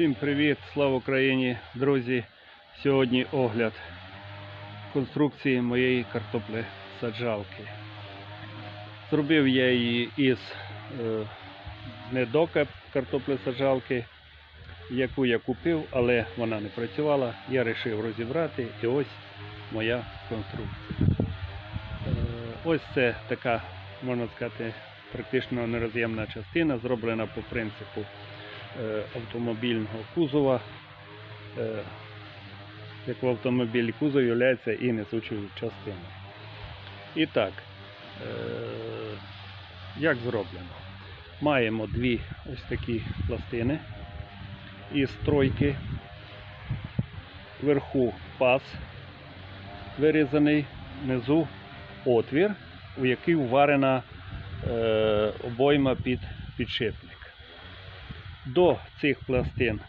Всім привіт, слава Україні, друзі! Сьогодні огляд конструкції моєї картоплі саджалки. Зробив я її із е, недокап картоплі яку я купив, але вона не працювала. Я вирішив розібрати і ось моя конструкція. Е, ось це така, можна сказати, практично нероз'ємна частина, зроблена по принципу автомобільного кузова. Е, Як в автомобілі кузов є і несучою частиною. І так, е, як зроблено? Маємо дві ось такі пластини із тройки. Вверху паз вирізаний, внизу отвір, у який вварена е, обойма під підшипник. До цих пластин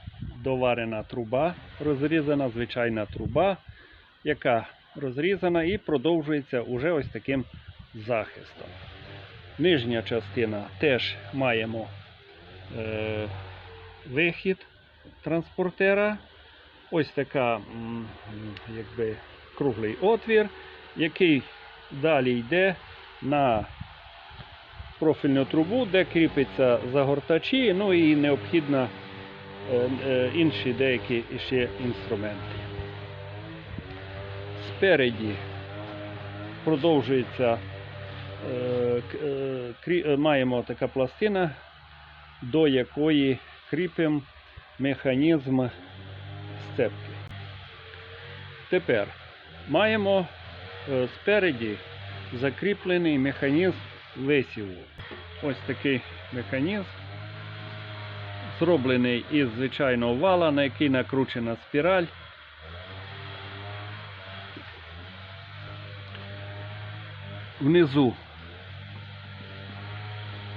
доварена труба, розрізана звичайна труба, яка розрізана і продовжується уже ось таким захистом. Нижня частина теж маємо е, вихід транспортера. Ось така якби, круглий отвір, який далі йде на профільну трубу, де кріпиться загортачі, ну і необхідно е, е, інші деякі ще інструменти. Спереді продовжується, е, маємо така пластина, до якої кріпимо механізм сцепки. Тепер маємо спереді закріплений механізм висіву. Ось такий механізм, зроблений із звичайного вала, на який накручена спіраль. Внизу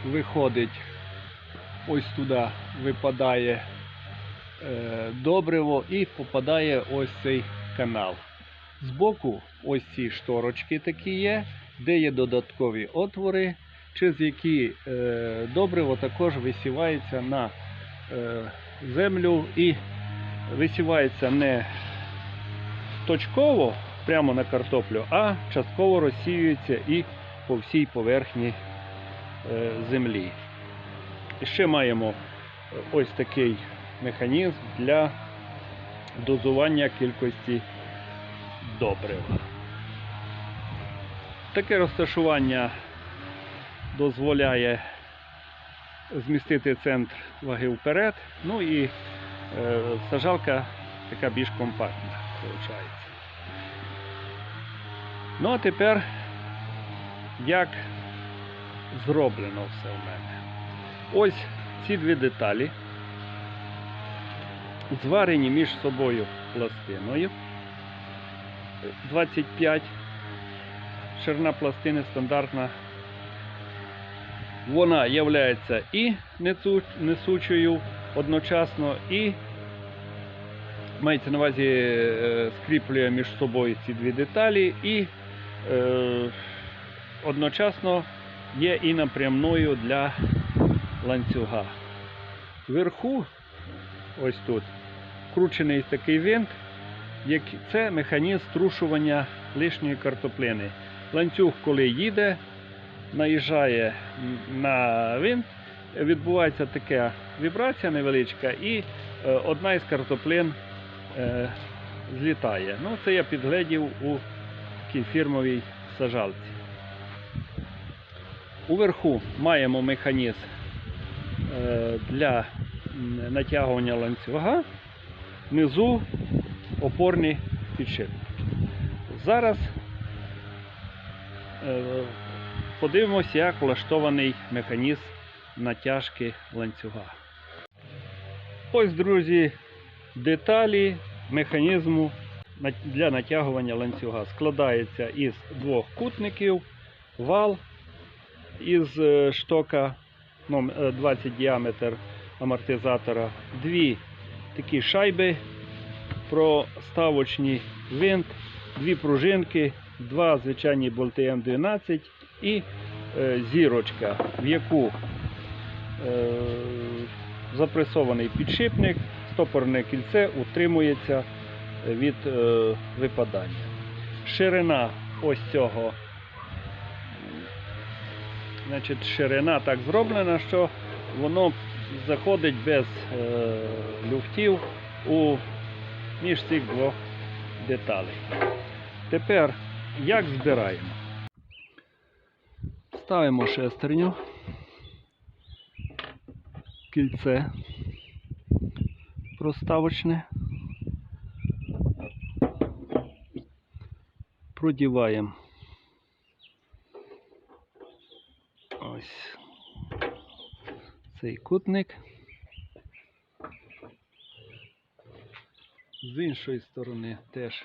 виходить, ось туди випадає е, добриво і попадає ось цей канал. Збоку ось ці шторочки такі є, де є додаткові отвори, через які е, добриво також висівається на е, землю і висівається не точково прямо на картоплю, а частково розсіюється і по всій поверхні е, землі. Ще маємо ось такий механізм для дозування кількості добрива. Таке розташування дозволяє змістити центр ваги вперед, ну і е, сажалка така більш компактна виходить. Ну а тепер як зроблено все у мене. Ось ці дві деталі зварені між собою пластиною. 25 ширина пластини стандартна. Вона є і несучою одночасно, і мається на увазі е, скріплює між собою ці дві деталі, і е, одночасно є і напрямною для ланцюга. Вверху, ось тут, вкручений такий винт, як це механізм струшування лишньої картоплини. Ланцюг, коли їде, наїжджає на винт, відбувається така вібрація невеличка, і е, одна із картоплин е, злітає. Ну, це я підглядів у такій фірмовій сажалці. Уверху маємо механізм е, для натягування ланцюга, внизу опорні підшипники. Зараз е, подивимося, як влаштований механізм натяжки ланцюга. Ось, друзі, деталі механізму для натягування ланцюга складається із двох кутників, вал із е, штока ну, е, 20 діаметр амортизатора, дві такі шайби проставочні винт, дві пружинки, два звичайні болти М12 і е, зірочка, в яку е, запресований підшипник стопорне кільце утримується від е, випадання. Ширина ось цього. Значить, ширина так зроблена, що воно заходить без е, люфтів у між цих двох деталей. Тепер як збираємо? Ставимо шестерню, кільце проставочне, продіваємо ось цей кутник. З іншої сторони теж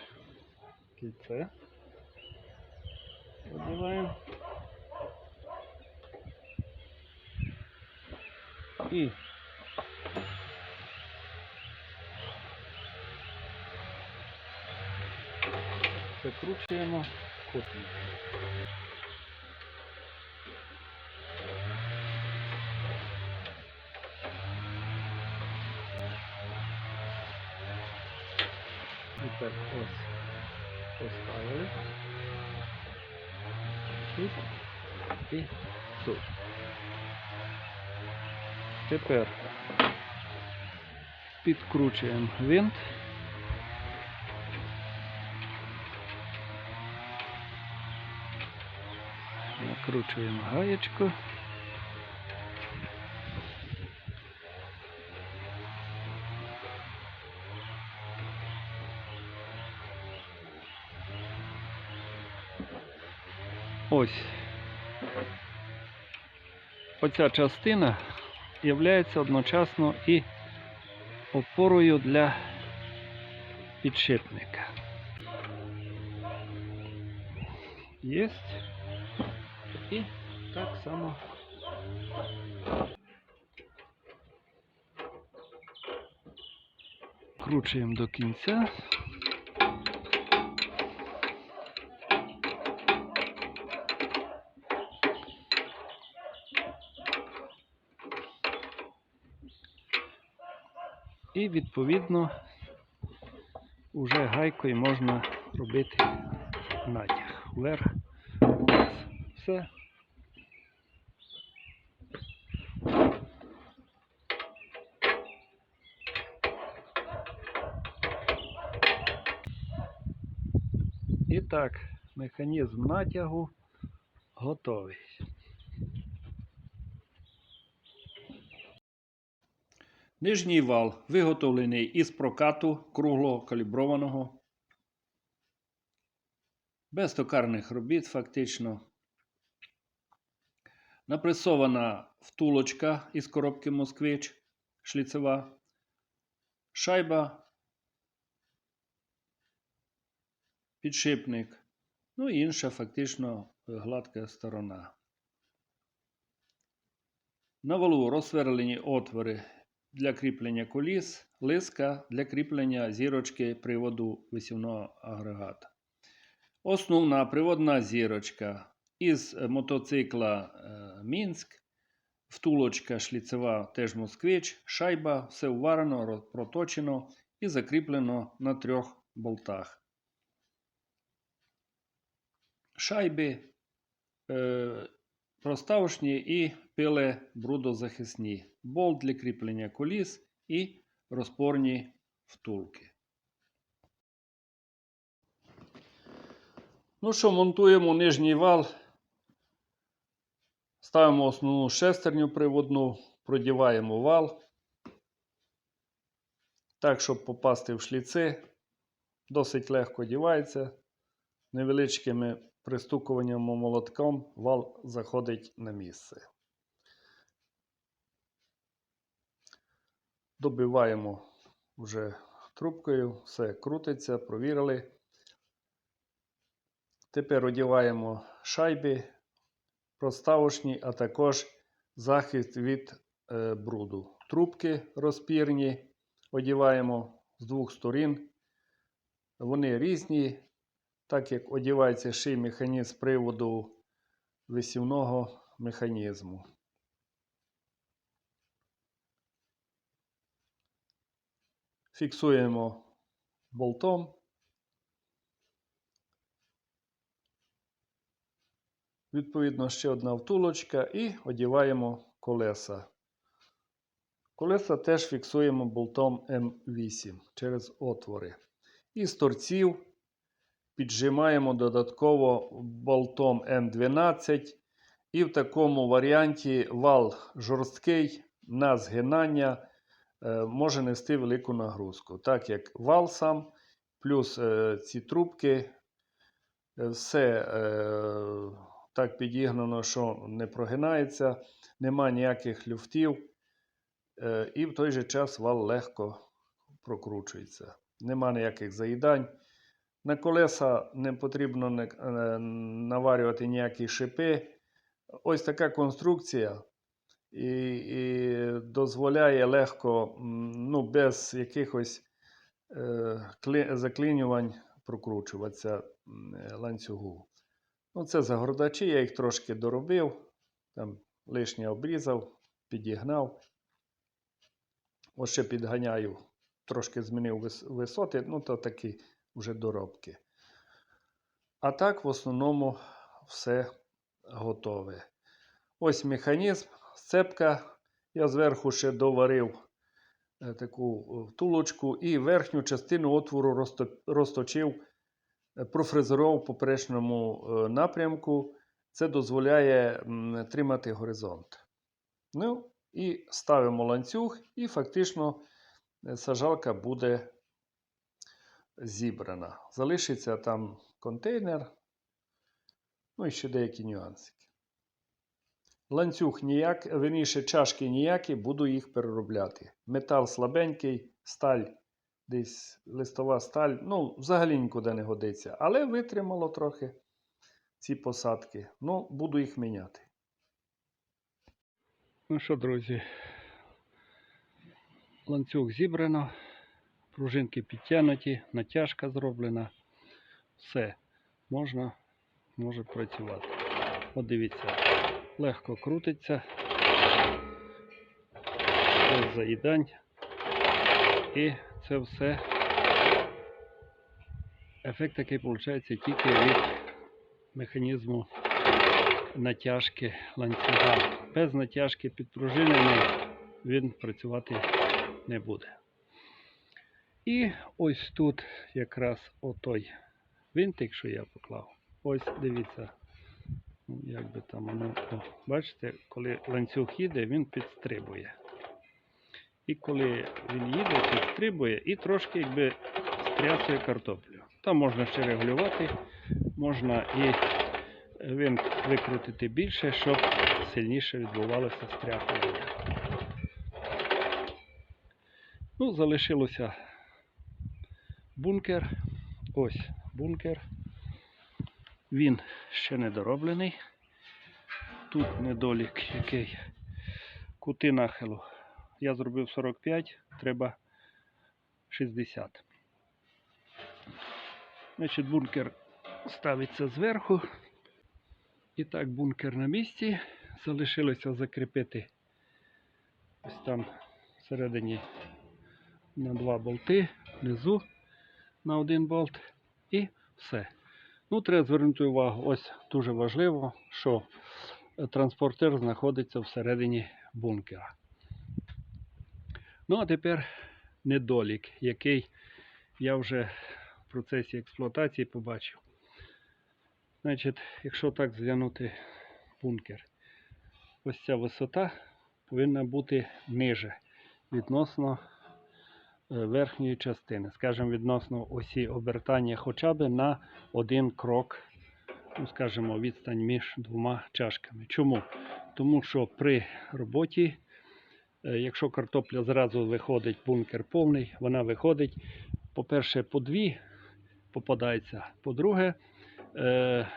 кільце. Продіваємо. І закручуємо кутник. І так ось поставили. Тут і тут. Тепер підкручуємо винт. Накручуємо гаєчку. Ось. Оця частина є одночасно і опорою для підшипника. Єсть. І так само кручуємо до кінця. І відповідно уже гайкою можна робити натяг вверх. Все. І так, механізм натягу готовий. Нижній вал виготовлений із прокату круглого каліброваного, без токарних робіт, фактично. Напресована втулочка із коробки Москвич шліцева, шайба, підшипник, ну і інша фактично гладка сторона. На валу розсверлені отвори для кріплення коліс, лиска для кріплення зірочки приводу висівного агрегата. Основна приводна зірочка із мотоцикла е, Мінськ, втулочка шліцева теж москвич, шайба, все вварено, роз- проточено і закріплено на трьох болтах. Шайби е, проставочні і пили брудозахисні, болт для кріплення коліс і розпорні втулки. Ну що, монтуємо нижній вал. Ставимо основну шестерню приводну, продіваємо вал. Так, щоб попасти в шліци. Досить легко дівається. Невеличкими пристукуванням молотком вал заходить на місце. Добиваємо вже трубкою, все крутиться, провірили. Тепер одіваємо шайби проставочні, а також захист від е, бруду. Трубки розпірні одіваємо з двох сторін. Вони різні, так як одівається ще й механізм приводу висівного механізму. Фіксуємо болтом. Відповідно, ще одна втулочка і одіваємо колеса. Колеса теж фіксуємо болтом М8 через отвори. І з торців піджимаємо додатково болтом М12. І в такому варіанті вал жорсткий на згинання е, може нести велику нагрузку. Так як вал сам, плюс е, ці трубки, е, все так підігнано, що не прогинається, нема ніяких люфтів. І в той же час вал легко прокручується. Нема ніяких заїдань. На колеса не потрібно е, наварювати ніякі шипи. Ось така конструкція і, і дозволяє легко, ну, без якихось е, заклинювань прокручуватися ланцюгу. Ну, це загордачі, я їх трошки доробив, там лишнє обрізав, підігнав. Ось ще підганяю, трошки змінив висоти, ну то такі вже доробки. А так, в основному, все готове. Ось механізм, сцепка. Я зверху ще доварив е, таку е, втулочку і верхню частину отвору розточив, е, профрезерував в поперечному е, напрямку. Це дозволяє тримати горизонт. Ну, і ставимо ланцюг, і фактично е, сажалка буде зібрана. Залишиться там контейнер, ну і ще деякі нюансики. Ланцюг ніяк, верніше чашки ніякі, буду їх переробляти. Метал слабенький, сталь, десь листова сталь, ну, взагалі нікуди не годиться. Але витримало трохи ці посадки. Ну, буду їх міняти. Ну що, друзі, ланцюг зібрано, пружинки підтягнуті, натяжка зроблена. Все, можна, може працювати. От дивіться, легко крутиться, без заїдань. І це все. Ефект такий виходить тільки від механізму натяжки ланцюга. Без натяжки підпружинений він працювати не буде. І ось тут якраз отой винтик, що я поклав. Ось дивіться, ну, як би там воно. О, бачите, коли ланцюг їде, він підстрибує. І коли він їде, підстрибує і трошки якби стрясує картоплю. Там можна ще регулювати, можна і винт викрутити більше, щоб сильніше відбувалося стряхування. Ну, залишилося бункер. Ось бункер. Він ще не дороблений. Тут недолік який. Кути нахилу. Я зробив 45, треба 60. Значить, бункер ставиться зверху. І так, бункер на місці. Залишилося закріпити ось там всередині на два болти, внизу на один болт і все. Ну, треба звернути увагу, ось дуже важливо, що е, транспортер знаходиться всередині бункера. Ну, а тепер недолік, який я вже в процесі експлуатації побачив. Значить, якщо так зглянути бункер, ось ця висота повинна бути ниже відносно верхньої частини, скажімо, відносно осі обертання хоча б на один крок, ну, скажімо, відстань між двома чашками. Чому? Тому що при роботі, е, якщо картопля зразу виходить, бункер повний, вона виходить, по-перше, по дві попадається, по-друге, е,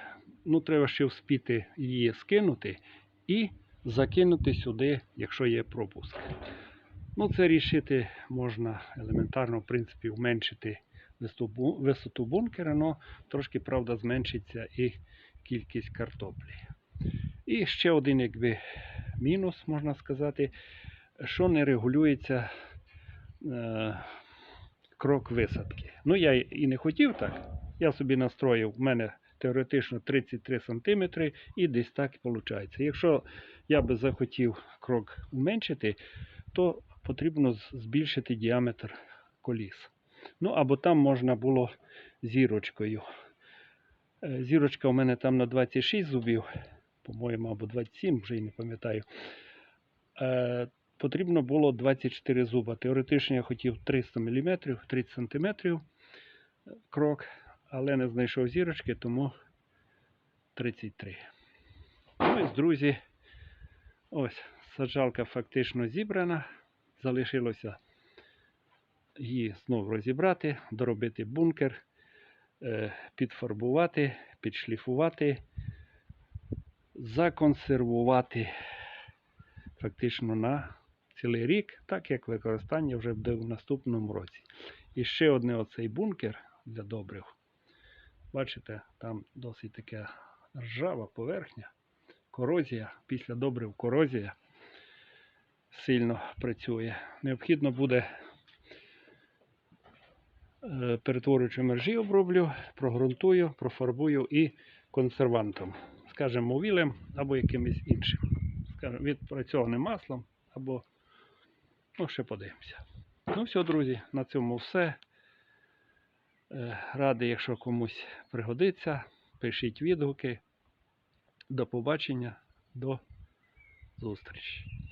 ну, треба ще вспіти її скинути і закинути сюди, якщо є пропуск. Ну, це рішити можна елементарно, в принципі, зменшити висоту, бункера, але трошки, правда, зменшиться і кількість картоплі. І ще один, якби, мінус, можна сказати, що не регулюється е, крок висадки. Ну, я і не хотів так. Я собі настроїв, в мене теоретично 33 см і десь так і виходить. Якщо я би захотів крок уменшити, то потрібно збільшити діаметр коліс. Ну або там можна було зірочкою. Е, Зірочка у мене там на 26 зубів, по-моєму, або 27, вже й не пам'ятаю. Е, потрібно було 24 зуба. Теоретично я хотів 300 мм, 30 см крок, але не знайшов зірочки, тому 33. Ну і друзі, ось саджалка фактично зібрана. Залишилося її знову розібрати, доробити бункер, е, підфарбувати, підшліфувати, законсервувати фактично на цілий рік, так як використання вже буде в наступному році. І ще одне оцей бункер для добрив. Бачите, там досить така ржава поверхня, корозія, після добрив корозія сильно працює. Необхідно буде е, перетворюючи мержі оброблю, прогрунтую, профарбую і консервантом, скажімо, мовілем або якимось іншим. Скажімо, відпрацьованим маслом або ну, ще подивимося. Ну все, друзі, на цьому все. Е, Радий, якщо комусь пригодиться, пишіть відгуки. До побачення, до зустрічі.